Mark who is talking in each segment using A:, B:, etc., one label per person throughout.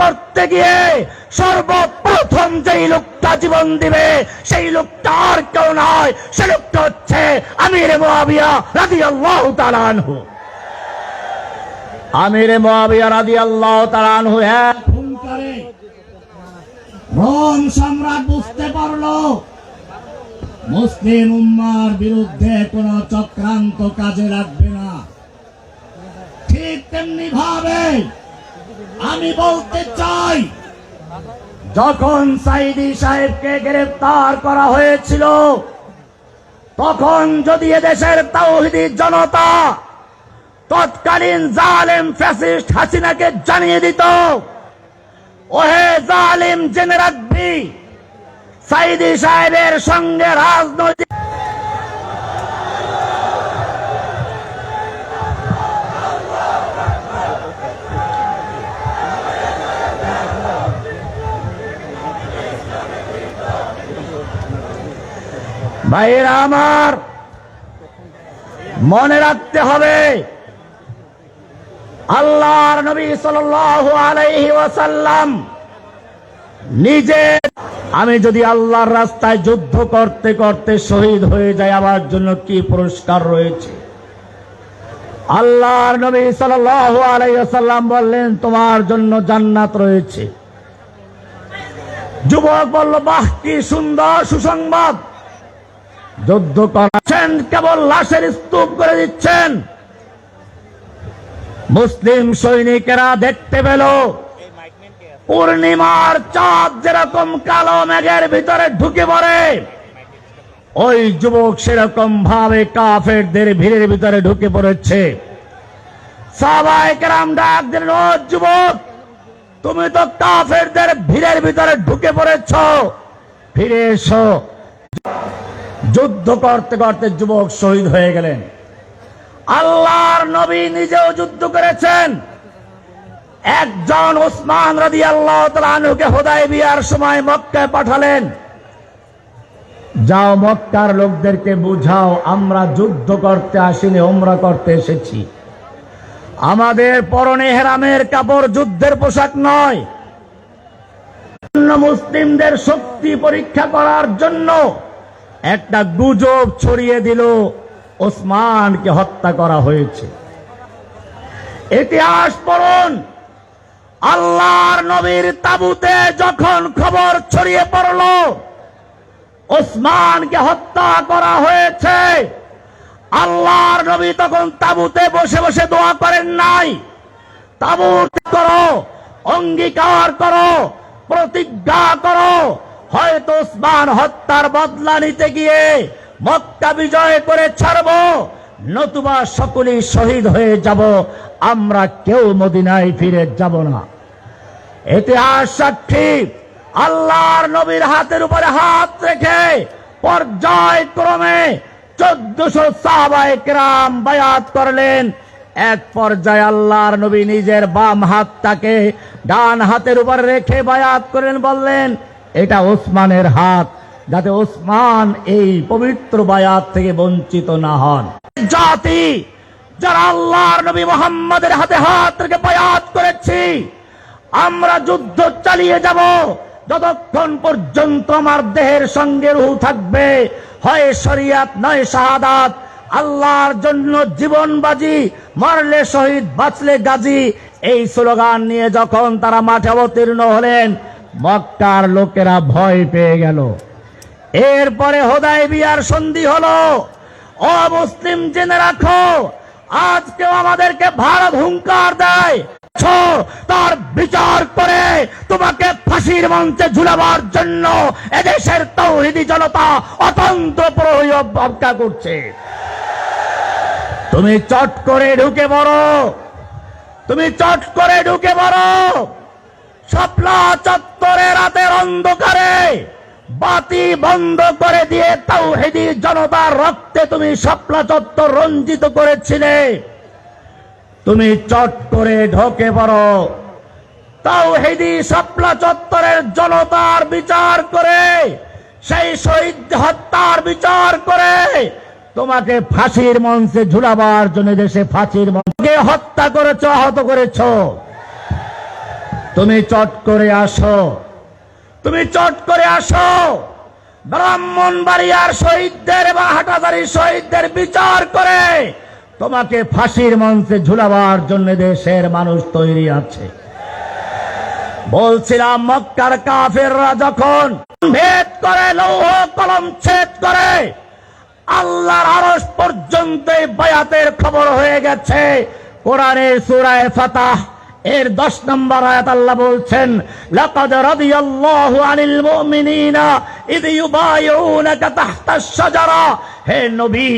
A: করতে গিয়ে সর্বপ্রথম যেই লোকটা জীবন দিবে সেই লোকটা আর কেউ নয়। সে লোকটা হচ্ছে আমির আনহু। আমির মুআবিয়া রাদিয়াল্লাহু তাআলা আনহু এক
B: রোম সম্রাট বুঝতে পারল। মুসলিম উম্মার বিরুদ্ধে কোন চক্রান্ত কাজে লাগবে না। ঠিক তেমনি ভাবে আমি বলতে চাই,
A: যখন সাইদি সাহেবকে গ্রেফতার করা হয়েছিল, তখন যদি এদেশের তাওহিদি জনতা তৎকালীন জালেম ফ্যাসিস্ট হাসিনাকে জানিয়ে দিত, ওহে জালিম জেনে রাখবি সাইদি সাহেবের সঙ্গে রাজনৈতিক ভাইয়েরা আমার, মনে রাখতে হবে, আল্লাহর নবী সাল্লাল্লাহু আলাইহি নিজে, আমি যদি আল্লাহর রাস্তায় যুদ্ধ করতে করতে শহীদ হয়ে যাই, আমার জন্য কি পুরস্কার রয়েছে? আল্লাহর নবী সাল্লাল্লাহু আলাইহি ওয়াসাল্লাম বললেন, তোমার জন্য জান্নাত রয়েছে। যুবক বলল, বাহ, কি সুন্দর সুসংবাদ! যুদ্ধ করাচ্ছেন কেবল লাশের স্তূপ করে দিচ্ছেন। মুসলিম সৈনিকেরা দেখতে পেল, পূর্ণিমার চাঁদ যেরকম কালো মেঘের ভিতরে ঢুকে পড়ে, ওই যুবক সেরকম ভাবে কাফেরদের ভিড়ের ভিতরে ঢুকে পড়েছে। সবাই কেরাম ডাক দিলেন, ও যুবক, তুমি তো কাফেরদের ভিড়ের ভিতরে ঢুকে পড়েছ। ফিরে এসো। যুদ্ধ করতে করতে যুবক শহীদ হয়ে গেলেন। আল্লাহর নবী নিজেও যুদ্ধ করেছেন। একজন ওসমান রাদি আল্লাহ তালুকে হোদাই বিয়ার সময় মক্কায় পাঠালেন। যাও মক্কার লোকদেরকে বুঝাও, আমরা যুদ্ধ করতে আসিনি ওমরা করতে এসেছি। আমাদের পরনে হেরামের কাপড় যুদ্ধের পোশাক নয়। মুসলিমদের শক্তি পরীক্ষা করার জন্য একটা গুজব ছড়িয়ে দিল, ওসমানকে হত্যা করা হয়েছে। ইতিহাস পড়ুন, আল্লাহর নবীর তাবুতে যখন খবর ছড়িয়ে পড়ল, ওসমানকে হত্যা করা হয়েছে। আল্লাহর নবী তখন তাবুতে বসে বসে দোয়া করেন নাই। তাবুত করো, অঙ্গীকার করো, প্রতিজ্ঞা করো। হয়তো ওসমান হত্যার বদলা নিতে গিয়ে মক্কা বিজয় করে ছাড়ব। নতুবা সকলেই শহীদ হয়ে যাব। আমরা কেউ মদিনায় ফিরে যাব না। ইতিহাস সাক্ষী আল্লাহর নবীর হাতের উপরে হাত রেখে পর্যায়ক্রমে চোদ্দশো সাহাবায়ে কেরাম বায়াত করলেন। এক পর্যায়ে আল্লাহর নবী নিজের বাম হাতটাকে ডান হাতের উপর রেখে বায়াত করেন বললেন এটা ওসমানের হাত, যাতে ওসমান এই পবিত্র বায়াত থেকে বঞ্চিত না হন। জাতি যারা আল্লাহর নবী মোহাম্মদের হাতে হাত রেখে বায়াত করেছি, আমরা যুদ্ধ চালিয়ে যাব। যতক্ষণ পর্যন্ত আমার দেহের সঙ্গে রুহু থাকবে, হয় শরিয়াত, নয় শাহাদাত, আল্লাহর জন্য জীবন বাজি, মরলে শহীদ, বাঁচলে গাজী, এই স্লোগান নিয়ে যখন তারা মাঠে অবতীর্ণ হলেন মক্কার লোকেরা ভয় পেয়ে গেল। এরপরে হোদাই বিয়ার সন্ধি হলো। ও মুসলিম, জেনে রাখো, আজকেও আমাদেরকে ভারত হুঙ্কার দেয়। তার বিচার করে তোমাকে ফাঁসির মঞ্চে ঝুলাবার জন্য এদেশের তৌহিদি জনতা প্রয়োগ অবজ্ঞা করছে। তুমি চট করে ঢুকে পড়ো। তুমি চট করে ঢুকে পড়ো। শাপলা চত্বরে রাতের অন্ধকারে বাতি বন্ধ করে দিয়ে তাওহিদি জনতার রক্তে তুমি শাপলা চত্বর রঞ্জিত করেছিলে। তুমি চট করে ঢোকে পড়ো। তাওহিদি শাপলা চত্বরের জনতার বিচার করে, সেই শহীদ হত্যার বিচার করে তোমাকে ফাঁসির মঞ্চে ঝুলাবার জন্য দেশে ফাঁসির মঞ্চে হত্যা করেছ, আহত করেছ। তুমি চট করে আসো। তুমি চট করে আসো। ব্রাহ্মণবাড়িয়ার শহীদদের বা হাটাদারি শহীদদের বিচার করে তোমাকে ফাঁসির মঞ্চে ঝুলাবার জন্য দেশের মানুষ তৈরি আছে। বলছিলাম, মক্কার কাফেররা যখন ভেদ করে, লৌহ কলম ছেদ করে, আল্লাহর আরস পর্যন্ত বায়াতের খবর হয়ে গেছে। কোরআনের সূরায়ে ফাতাহ। এর দশ নম্বর আয়াত আল্লাহ বলছেন, লাকাদ রাদিয়াল্লাহু আনিল মুমিনিনা ইদ ইউবাইউনাকা তাহতাশ শাজারা। হে নবী,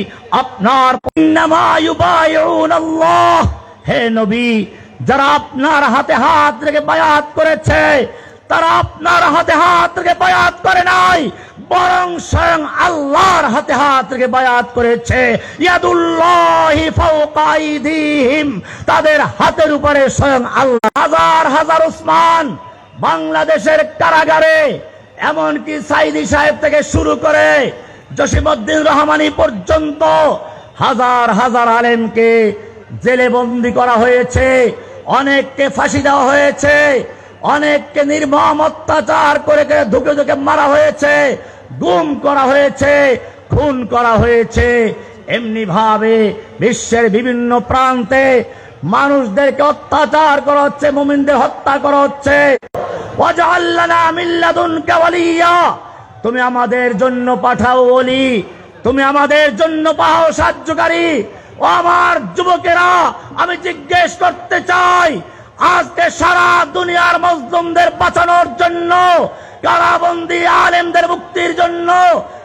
A: আপনার ইন্নামা ইউবাইউনাল্লাহ হে নবী, যারা আপনার হাতে হাত রেখে বায়াত করেছে তারা আপনার হাতে হাত রেখে বায়াত করে নাই, বরং স্বয়ং আল্লাহর হাতে হাত রেখে বায়াত করেছে। তাদের হাতের উপরে স্বয়ং আল্লাহ। হাজার হাজার উসমান বাংলাদেশের কারাগারে, এমনকি সাইদি সাহেব থেকে শুরু করে জসিমউদ্দিন রহমানি পর্যন্ত হাজার হাজার আলেমকে জেলে বন্দি করা হয়েছে, অনেককে ফাঁসি দেওয়া হয়েছে। অনেককে নির্মম অত্যাচার করে করে ধুকে ধুকে মারা হয়েছে, গুম করা হয়েছে, খুন করা হয়েছে। এমনি ভাবে বিশ্বের বিভিন্ন প্রান্তে মানুষদেরকে অত্যাচার করা হচ্ছে, মুমিনদের হত্যা করা হচ্ছে। তুমি আমাদের জন্য পাঠাও বলি তুমি আমাদের জন্য পাও সাহায্যকারী। ও আমার যুবকেরা, আমি জিজ্ঞেস করতে চাই আজকে সারা দুনিয়ার মজলুমদের বাঁচানোর জন্য, কারাবন্দি আলেমদের মুক্তির জন্য,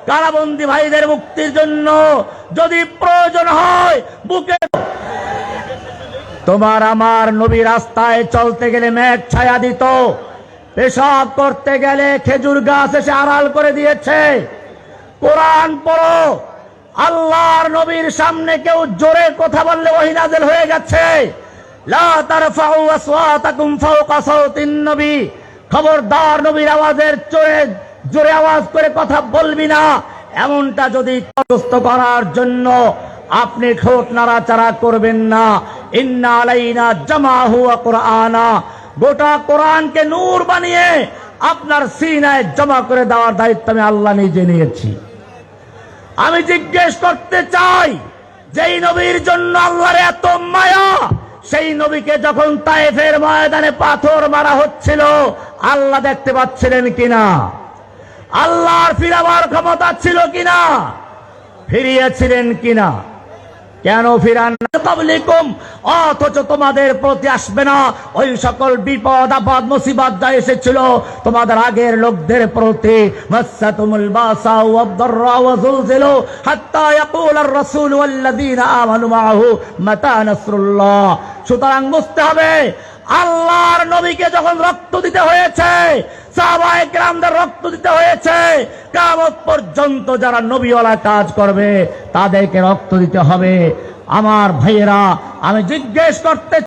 A: কারাবন্দি ভাইদের মুক্তির জন্য যদি প্রয়োজন হয়, বুকে তোমার আমার নবী রাস্তায় চলতে গেলে মেঘ ছায়া দিত, পেশাব করতে গেলে খেজুর গাছ এসে আড়াল করে দিয়েছে। কোরআন পড়ো, আল্লাহর নবীর সামনে কেউ জোরে কথা বললে ওহিনাজেল হয়ে গেছে। খবরদার নবীর আওয়াজের চোরে জোরে আওয়াজ করে কথা বলবি না। এমনটা যদি তটস্থ করার জন্য আপনি ঠোঁট নাড়াচাড়া করবেন না। ইন্না আলাইনা জামাহু ওয়া কুরআনা। গোটা কোরআনকে নূর বানিয়ে আপনার সিনায় জমা করে দেওয়ার দায়িত্ব আমি আল্লাহ নিজে নিয়েছি। আমি জিজ্ঞেস করতে চাই, যেই নবীর জন্য আল্লাহর এত মায়া সেই নবীকে যখন তায়েফের ময়দানে পাথর মারা হচ্ছিল, আল্লাহ দেখতে পাচ্ছিলেন কিনা? আল্লাহর ফিরাবার ক্ষমতা ছিল কিনা? ফিরিয়েছিলেন কিনা? কেন ফিরান? অথচ তোমাদের প্রতি আসবে না। ওই সকল বিপদ, আপদ, মুসিবত যা এসেছিল, তোমাদের আগের লোকদের প্রতি। মাসাতুমুল বাসা ওয়াদ দাররা ওয়া যুলজিলু হাত্তা আমানু মাআহু মাতা নাসরুল্লাহ। সুতরাং বুঝতে হবে, আল্লাহর নবীকে যখন রক্ত দিতে হয়েছে, সাহাবায়ে কেরামদের রক্ত দিতে হয়েছে, কিয়ামত পর্যন্ত যারা নবীওয়ালা কাজ করবে, তাদেরকে রক্ত দিতে হবে। আমার ভাইয়েরা, আমি জিজ্ঞেস করতে